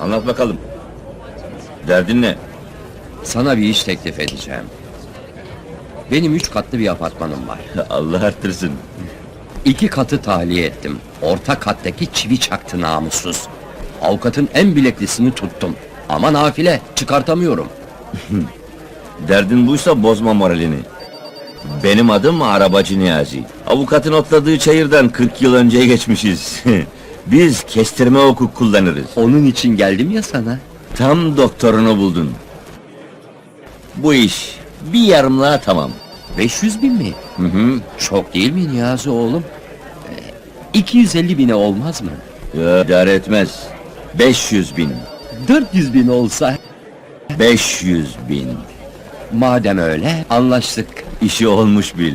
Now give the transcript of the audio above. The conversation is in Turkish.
Anlat bakalım. Derdin ne? Sana bir iş teklif edeceğim. Benim üç katlı bir apartmanım var. Allah arttırsın. İki katı tahliye ettim. Orta kattaki çivi çaktı namussuz. Avukatın en bileklisini tuttum. Ama nafile çıkartamıyorum. Derdin buysa bozma moralini. Benim adım Arabacı Niyazi. Avukatın otladığı çayırdan 40 yıl önce geçmişiz. Biz kestirme hukuk kullanırız. Onun için geldim ya sana. Tam doktorunu buldun. Bu iş bir yarımlığa tamam. 500 bin mi? Hı hı. Çok değil mi Niyazi oğlum? Ee, 250 bine olmaz mı? Ya, idare etmez. 500 bin. 400 bin olsa. 500 bin. Madem öyle anlaştık. İşi olmuş bil.